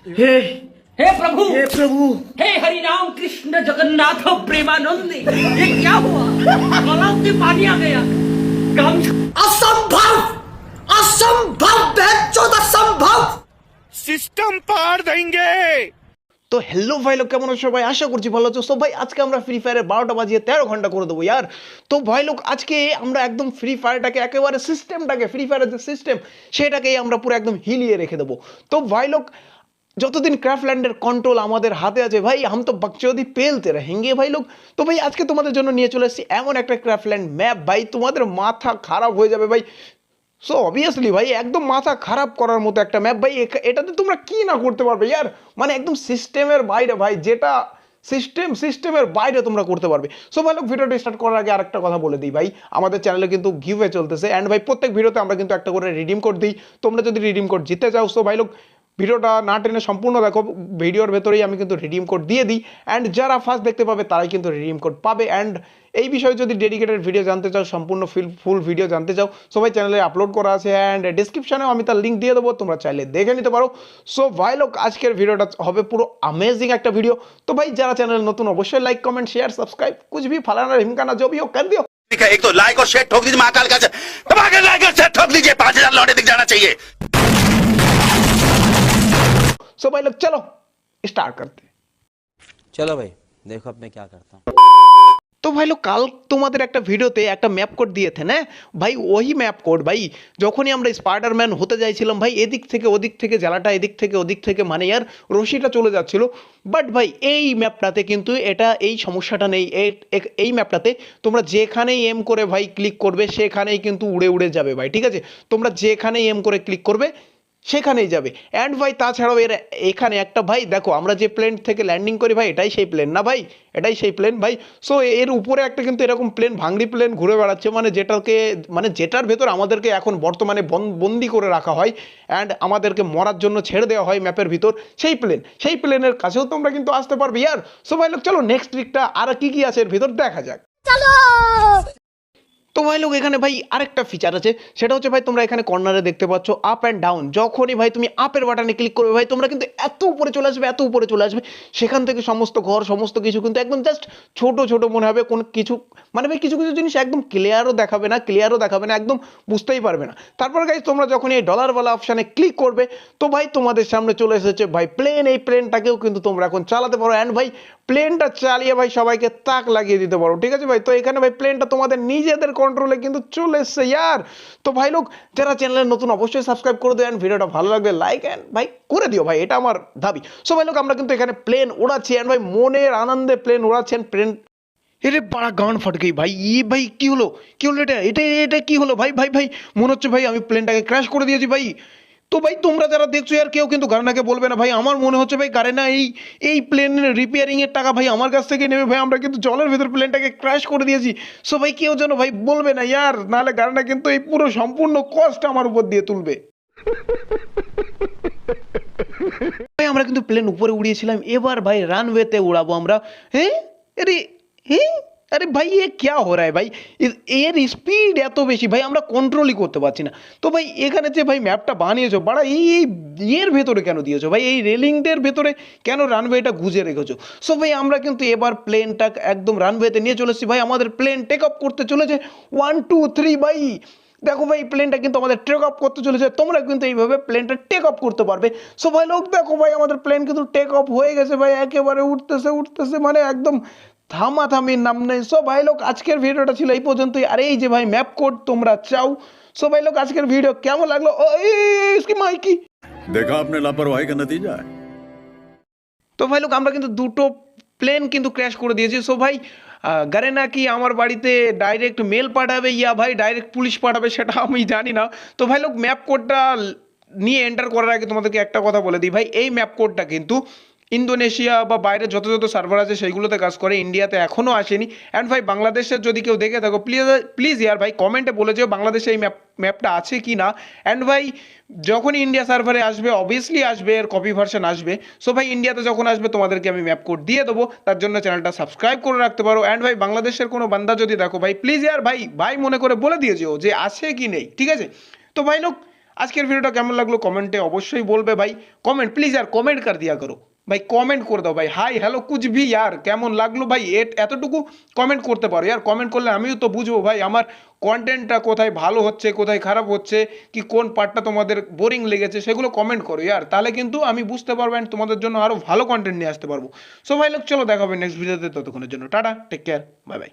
हे हे प्रभु हे प्रभु हे हरि राम कृष्ण जगन्नाथ प्रेमानंद ये क्या हुआ गलाव से पानी आ गया काम असंभव असंभव बेचोद असंभव सिस्टम पार देंगे তো হ্যালো ভাই লোক কেমন আছো ভাই আশা করছি ভালো আছো সো ভাই আজকে আমরা ফ্রি ফায়ারের বারোটা বাজিয়ে তেরো ঘন্টা করে দেবো ইয়ার তো ভাই লোক আজকে আমরা একদম ফ্রি ফায়ারটাকে একেবারে সিস্টেমটাকে ফ্রি ফায়ারের যে সিস্টেম সেটাকেই আমরা পুরো একদম হিলিয়ে রেখে দেবো তো ভাই লোক যতদিন ক্রাফল্যান্ডের কন্ট্রোল আমাদের হাতে আছে, ভাই আম তো বকচৌদি পেলতে রেহেঙ্গে ভাই লোক। তো ভাই, আজকে তোমাদের জন্য নিয়ে চলে এসেছি এমন একটা ক্রাফল্যান্ড ম্যাপ। ভাই, তোমাদের মাথা খারাপ হয়ে যাবে ভাই। সো অবভিয়াসলি ভাই, একদম মাথা খারাপ করার মতো একটা ম্যাপ। ভাই এটাতে তোমরা কি না করতে পারবে ইয়ার? মানে একদম সিস্টেমের বাইরে ভাই, যেটা সিস্টেম, সিস্টেমের বাইরে তোমরা করতে পারবে। সো ভাই লোক, ভিডিওটা স্টার্ট করার আগে আরেকটা কথা বলে দিই ভাই। আমাদের চ্যানেলে কিন্তু গিভওয়ে চলতেছে। অ্যান্ড ভাই, প্রত্যেক ভিডিওতে আমরা কিন্তু একটা করে রিডিম কোড দিই। তোমরা যদি রিডিম কোড জিতে যাও সো ভাই লোক ভিডিওটা না টেনে সম্পূর্ণ দেখো ভিডিওর ভেতরেই আমি কিন্তু রিডিম কোড দিয়ে দিই অ্যান্ড যারা ফার্স্ট দেখতে পাবে তারাই কিন্তু রিডিম কোড পাবে অ্যান্ড এই বিষয়ে যদি ডেডিকেটেড ভিডিও জানতে চাও সম্পূর্ণ ফিল ফুল ভিডিও জানতে চাও সবাই চ্যানেলে আপলোড করা আছে অ্যান্ড ডিসক্রিপশনেও আমি তার লিঙ্ক দিয়ে দেবো তোমরা চাইলে দেখে নিতে পারো সো ভাই লোক আজকের ভিডিওটা হবে পুরো अमेजिंग একটা ভিডিও তো ভাই যারা চ্যানেল নতুন অবশ্যই লাইক কমেন্ট শেয়ার সাবস্ক্রাইব कुछ भी फलाना ढिमकाना जो भी हो कर दियो ठीक है एक तो लाइक और शेयर ठोक दीजिए महाकाल का दबा के लाइक और शेयर ठोक दीजिए पांच हजार लौटे दिख जाना चाहिए सो भाई लोग चलो स्टार्ट करते हैं चलो भाई देखो अब मैं क्या करता हूँ তো ভাই লোক কাল তোমাদের একটা ভিডিওতে একটা ম্যাপ কোড দিয়েছেন হ্যাঁ ভাই ওই ম্যাপ কোড ভাই যখনই আমরা স্পাইডারম্যান হতে চাইছিলাম ভাই এদিক থেকে ওদিক থেকে জ্বালাটা এদিক থেকে ওদিক থেকে মানে আর রশিটা চলে যাচ্ছিল বাট ভাই এই ম্যাপটাতে কিন্তু এটা এই সমস্যাটা নেই এই- এক- এই ম্যাপটাতে তোমরা যেখানেই এম করে ভাই ক্লিক করবে সেখানেই কিন্তু উড়ে উড়ে যাবে ভাই ঠিক আছে তোমরা যেখানেই এম করে ক্লিক করবে সেখানেই যাবে। অ্যান্ড ভাই, তাছাড়াও এর এখানে একটা ভাই, দেখো আমরা যে প্লেন থেকে ল্যান্ডিং করি ভাই, এটাই সেই প্লেন না ভাই? এটাই সেই প্লেন ভাই? সো এর উপরে একটা কিন্তু এরকম প্লেন ভাঙড়ি প্লেন ঘুরে বেড়াচ্ছে মানে যেটাকে মানে যেটার ভেতর আমাদেরকে এখন বর্তমানে বন- বন্দি করে রাখা হয় অ্যান্ড আমাদেরকে মরার জন্য ছেড়ে দেওয়া হয় ম্যাপের ভিতর, সেই প্লেন সেই প্লেনের কাছেও তোমরা কিন্তু আসতে পারবে, ইয়ার। সো ভাই লোক চলো নেক্সট উইকটা আর কি কি আছে এর ভিতর দেখা যাক। তো ভাই লোক এখানে ভাই আরেকটা ফিচার আছে, সেটা হচ্ছে ভাই তোমরা এখানে কর্নারে দেখতে পাচ্ছ আপ অ্যান্ড ডাউন যখনই ভাই তুমি আপের বাটনে ক্লিক করবে ভাই, তোমরা কিন্তু এত উপরে চলে আসবে, এত উপরে চলে আসবে। সেখান থেকে সমস্ত ঘর, সমস্ত কিছু কিন্তু একদম জাস্ট ছোট ছোট মনে হবে, কোনো কিছু মানে ভাই কিছু কিছু জিনিস একদম ক্লিয়ারও দেখাবে না ক্লিয়ারও দেখাবে না, একদম বুঝতেই পারবে না। তারপর গাইজ তোমরা যখন এই ডলারওয়ালা অপশানে ক্লিক করবে, তো ভাই তোমাদের সামনে চলে এসেছে ভাই প্লেন এই প্লেনটাকেও কিন্তু তোমরা এখন চালাতে পারো। অ্যান্ড ভাই প্লেনটা চালিয়ে ভাই সবাইকে তাক লাগিয়ে দিতে পারো, ঠিক আছে ভাই? তো এখানে ভাই প্লেনটা তোমাদের নিজেদের কন্ট্রোলে কিন্তু চলে এসছে, ইয়ার। তো ভাই লোক, যারা চ্যানেলে নতুন, অবশ্যই সাবস্ক্রাইব করে দেন ভিডিওটা ভালো লাগবে লাইক অ্যান্ড ভাই করে দিও ভাই, এটা আমার দাবি। সো ভাই লোক, আমরা কিন্তু এখানে প্লেন ওড়াচ্ছি অ্যান্ড ভাই মনের আনন্দে প্লেন ওড়াচ্ছেন প্লেন এরে বাড়া গান ফাট গই ভাই, ই ভাই, কি হলো? কি হলো এটা? এটা এটা কি হলো? ভাই ভাই ভাই, মনে হচ্ছে ভাই আমি প্লেনটাকে ক্র্যাশ করে দিয়েছি ভাই। তো ভাই, তোমরা যারা দেখছ আর কেউ কিন্তু গারেনাকে বলবে না ভাই। আমার মনে হচ্ছে ভাই, গারেনা এই এই প্লেনের রিপেয়ারিং এর টাকা ভাই আমার কাছ থেকে নেবে। ভাই, আমরা কিন্তু জলের ভেতর প্লেনটাকে ক্র্যাশ করে দিয়েছি। সো ভাই, কেউ যেন ভাই বলবে না, ইয়ার, নাহলে গারেনা কিন্তু এই পুরো সম্পূর্ণ কষ্ট আমার উপর দিয়ে তুলবে। ভাই, আমরা কিন্তু প্লেন উপরে উড়িয়েছিলাম। এবার ভাই রানওয়েতে উড়াবো আমরা। হ্যাঁ? আরে হ্যাঁ? আরে ভাই, এ ক্যা হো রা ভাই? এর স্পিড এত বেশি। ভাই, আমরা কন্ট্রোলই করতে পারছি না। তো ভাই, এখানে যে ভাই ম্যাপটা বানিয়েছো, বাড়া, এই এই ইয়ের ভেতরে কেন দিয়েছ? ভাই, এই রেলিংটার ভেতরে কেন রানওয়েটা গুজে রেখেছো? সো ভাই, আমরা কিন্তু এবার প্লেনটা একদম রানওয়েতে নিয়ে চলেছি। ভাই, আমাদের প্লেন টেক আপ করতে চলেছে। ওয়ান টু থ্রি ভাই। দেখো ভাই প্লেনটা কিন্তু আমাদের টেক অফ করতে চলেছে। তোমরা কিন্তু এইভাবে প্লেনটা টেক অফ করতে পারবে। সো ভাই, লোক, দেখো ভাই, আমাদের প্লেন কিন্তু টেক অফ হয়ে গেছে। ভাই, একেবারে উঠতেছে উঠতেছে মানে একদম থামাথামির নাম নেই। সো ভাই লোক আজকের ভিডিওটা ছিল এই পর্যন্তই। আর এই যে ভাই ম্যাপ কোড তোমরা চাও। সো ভাই লোক আজকের ভিডিও কেমন লাগল? ওই মাইকি। দেখা আপনার লাপরওয়াহি কা যায় তো ভাই লোক আমরা কিন্তু দুটো প্লেন কিন্তু ক্র্যাশ করে দিয়েছি। সো ভাই গারে নাকি আমার বাড়িতে ডাইরেক্ট মেল পাঠাবে ইয়া ভাই ডাইরেক্ট পুলিশ পাঠাবে সেটা আমি জানি না। তো ভাই লোক ম্যাপ কোডটা নিয়ে এন্টার করার আগে তোমাদেরকে একটা কথা বলে দিই। ভাই এই ম্যাপ কোডটা কিন্তু ইন্দোনেশিয়া বা বাইরে যত যত সার্ভার আছে সেইগুলোতে কাজ করে, ইন্ডিয়াতে এখনও আসেনি। অ্যান্ড ভাই, বাংলাদেশের যদি কেউ দেখে থাকো প্লিজ প্লিজ ইয়ার ভাই কমেন্টে বলে যেও বাংলাদেশে এই ম্যাপ ম্যাপটা আছে কি না। অ্যান্ড ভাই, যখনই ইন্ডিয়া সার্ভারে আসবে অবভিয়াসলি আসবে, এর কপি ভার্সন আসবে। সো ভাই, ইন্ডিয়াতে যখন আসবে, তোমাদেরকে আমি ম্যাপ কোড দিয়ে দেবো। তার জন্য চ্যানেলটা সাবস্ক্রাইব করে রাখতে পারো। অ্যান্ড ভাই, বাংলাদেশের কোনো বান্দা যদি দেখো, ভাই প্লিজ ইয়ার ভাই ভাই মনে করে বলে দিয়ে যেও যে আছে কি নেই, ঠিক আছে? তো ভাই লোক আজকের ভিডিওটা কেমন লাগল? কমেন্টে অবশ্যই বলবে ভাই। কমেন্ট প্লিজ আর কমেন্ট কর দিয়া করো। ভাই কমেন্ট করে দাও ভাই। হাই হ্যালো কুচ ভি ইয়ার? কেমন লাগল ভাই? এট, এতটুকু কমেন্ট করতে পারো। ইয়ার কমেন্ট করলে আমিও তো বুঝব ভাই, আমার কন্টেন্টটা কোথায় ভালো হচ্ছে, কোথায় খারাপ হচ্ছে, কি কোন পার্টটা তোমাদের বোরিং লেগেছে, সেগুলো কমেন্ট করো ইয়ার। তাহলে কিন্তু আমি বুঝতে পারব অ্যান্ড তোমাদের জন্য আরও ভালো কন্টেন্ট নিয়ে আসতে পারব। সো ভাই লোক চলো দেখা হবে নেক্সট ভিডিওতে ততক্ষণের জন্য। Tata take care bye bye